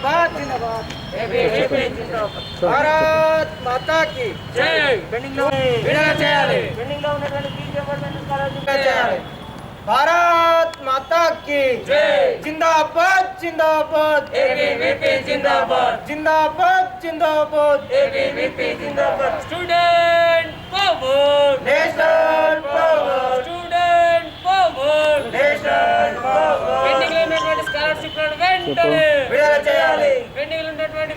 జిందాబాద్ జిందాబాద్ భారత్ మాతా కి పెండింగ్లో విడుదల చేయాలి పెండింగ్లో ఉన్నటువంటి ఫీజు రియంబర్స్మెంట్ స్కాలర్షిప్ విడుదల చేయాలి భారత్ మాతా కి జిందాబాద్ జిందాబాద్ జిందాబాద్ జిందాబాద్ జిందాబాద్ జిందాబాద్ student power national power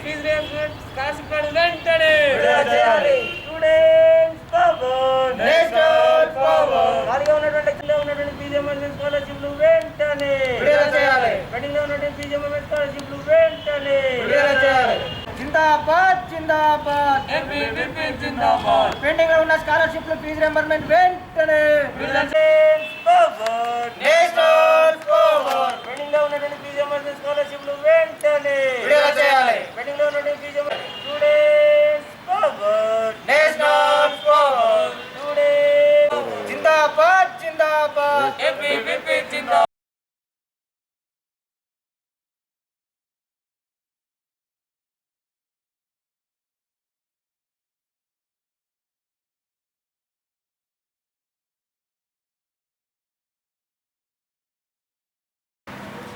fee reimbursement scholarship వెంటనే విడుదల చేయాలి స్టూడెంట్ పవర్ నేషనల్ పవర్ ఖాళీగా ఉన్నటువంటి కింద ఉన్నటువంటి ఫీజు రియంబర్స్మెంట్ స్కాలర్షిప్ వెంటనే విడుదల చేయాలి పెండింగ్లో ఉన్నటువంటి ఫీజు రియంబర్స్మెంట్ స్కాలర్షిప్ వెంటనే విడుదల చేయాలి జిందాబాద్ జిందాబాద్ ఏబీవీపీ జిందాబాద్ పెండింగ్లో ఉన్న స్కాలర్షిప్లు ఫీజు రింబర్మెంట్ వెంటనే జిందాబాద్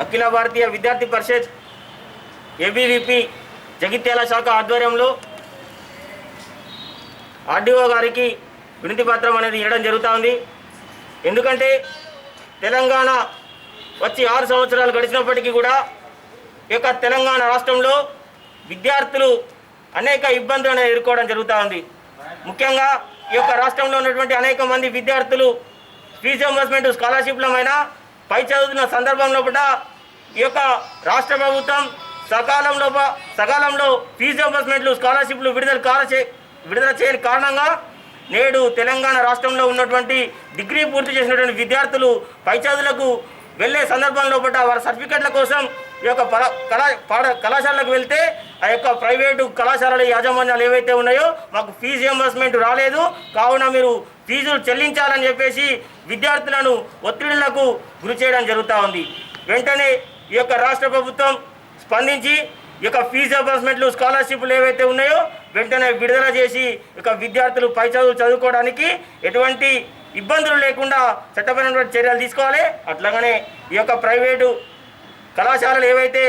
అఖిల భారతీయ విద్యార్థి పరిషత్ ఏబీవీపీ జగిత్యాల శాఖ ఆధ్వర్యంలో ఆర్డీఓ గారికి వినతి పత్రం అనేది ఇవ్వడం జరుగుతూ ఉంది. ఎందుకంటే తెలంగాణ వచ్చి ఆరు సంవత్సరాలు గడిచినప్పటికీ కూడా ఈ యొక్క తెలంగాణ రాష్ట్రంలో విద్యార్థులు అనేక ఇబ్బందులను ఎదుర్కోవడం జరుగుతూ ఉంది. ముఖ్యంగా ఈ యొక్క రాష్ట్రంలో ఉన్నటువంటి అనేక మంది విద్యార్థులు ఫీజు ఎంబర్స్మెంట్ స్కాలర్షిప్లమైన పై చదువుతున్న సందర్భంలో కూడా ఈ యొక్క రాష్ట్ర ప్రభుత్వం సకాలంలో సకాలంలో ఫీజు ఎంబర్స్మెంట్లు స్కాలర్షిప్లు విడుదల కాలచే విడుదల చేయని కారణంగా నేడు తెలంగాణ రాష్ట్రంలో ఉన్నటువంటి డిగ్రీ పూర్తి చేసినటువంటి విద్యార్థులు పై చదువులకు వెళ్ళే సందర్భంలో పట్ల వారి సర్టిఫికెట్ల కోసం ఈ యొక్క పల కళా పాఠ కళాశాలకు వెళ్తే ఆ యొక్క ప్రైవేటు కళాశాలల యాజమాన్యాలు ఏవైతే ఉన్నాయో మాకు ఫీజు రియంబర్స్మెంట్ రాలేదు. కావున మీరు ఫీజులు చెల్లించాలని చెప్పేసి విద్యార్థులను ఒత్తిడిలకు గురి చేయడం జరుగుతూ ఉంది. వెంటనే ఈ యొక్క రాష్ట్ర ప్రభుత్వం స్పందించి ఈ యొక్క ఫీజు రియంబర్స్మెంట్లు స్కాలర్షిప్లు ఏవైతే ఉన్నాయో వెంటనే విడుదల చేసి ఈ విద్యార్థులు పై చదువులు చదువుకోవడానికి ఎటువంటి ఇబ్బందులు లేకుండా చట్టపరమైనటువంటి చర్యలు తీసుకోవాలి. అట్లాగనే ఈ యొక్క ప్రైవేటు కళాశాలలు ఏవైతే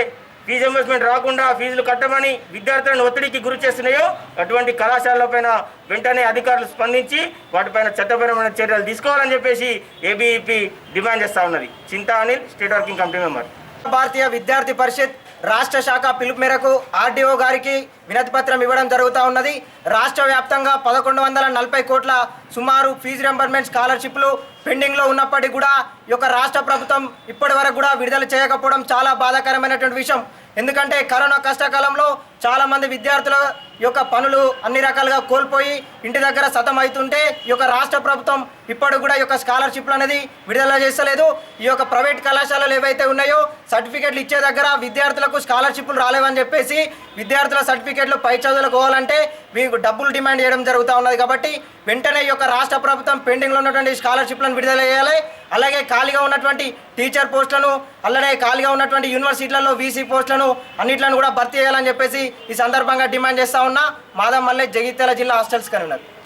ఫీజు ఎంబర్స్మెంట్ రాకుండా ఫీజులు కట్టమని విద్యార్థులను ఒత్తిడికి గురి చేస్తున్నాయో అటువంటి కళాశాలలపైన వెంటనే అధికారులు స్పందించి వాటిపైన చట్టపరమైన చర్యలు తీసుకోవాలని చెప్పేసి ఏబీఈపీ డిమాండ్ చేస్తూ ఉన్నది. Chinta Anil state working committee member. Bharatiya Vidyarthi Parishad రాష్ట్ర శాఖ పిలుపు మేరకు ఆర్డీఓ గారికి వినతి పత్రం ఇవ్వడం జరుగుతూ ఉన్నది. రాష్ట్ర వ్యాప్తంగా పదకొండు వందల నలభై కోట్ల సుమారు ఫీజు రింబర్మెంట్ స్కాలర్షిప్లు పెండింగ్లో ఉన్నప్పటికీ కూడా ఈ యొక్క రాష్ట్ర ప్రభుత్వం ఇప్పటి వరకు కూడా విడుదల చేయకపోవడం చాలా బాధాకరమైనటువంటి విషయం. ఎందుకంటే కరోనా కష్టకాలంలో చాలామంది విద్యార్థుల యొక్క పనులు అన్ని రకాలుగా కోల్పోయి ఇంటి దగ్గర సతమవుతుంటే ఈ యొక్క రాష్ట్ర ప్రభుత్వం ఇప్పటికి కూడా ఈ యొక్క స్కాలర్షిప్లు అనేది విడుదల చేస్తలేదు. ఈ యొక్క ప్రైవేట్ కళాశాలలు ఏవైతే ఉన్నాయో సర్టిఫికెట్లు ఇచ్చే దగ్గర విద్యార్థులకు స్కాలర్షిప్లు రాలేవని చెప్పేసి విద్యార్థుల సర్టిఫికెట్లు పై చదువులకు పోవాలంటే మీకు డబ్బులు డిమాండ్ చేయడం జరుగుతూ ఉన్నది కాబట్టి వెంటనే ఈ యొక్క రాష్ట్ర ప్రభుత్వం పెండింగ్లో ఉన్నటువంటి స్కాలర్షిప్లను విడుదల చేయాలి. అలాగే ఖాళీగా ఉన్నటువంటి టీచర్ పోస్టులను అలానే ఖాళీగా ఉన్నటువంటి యూనివర్సిటీలలో వీసీ పోస్టులను అన్నిట్లను కూడా భర్తీ చేయాలని చెప్పేసి ఈ సందర్భంగా డిమాండ్ చేస్తా ఉన్నా. మాదం మల్లె జగిత్యాల జిల్లా హాస్టల్స్ కనున్నారు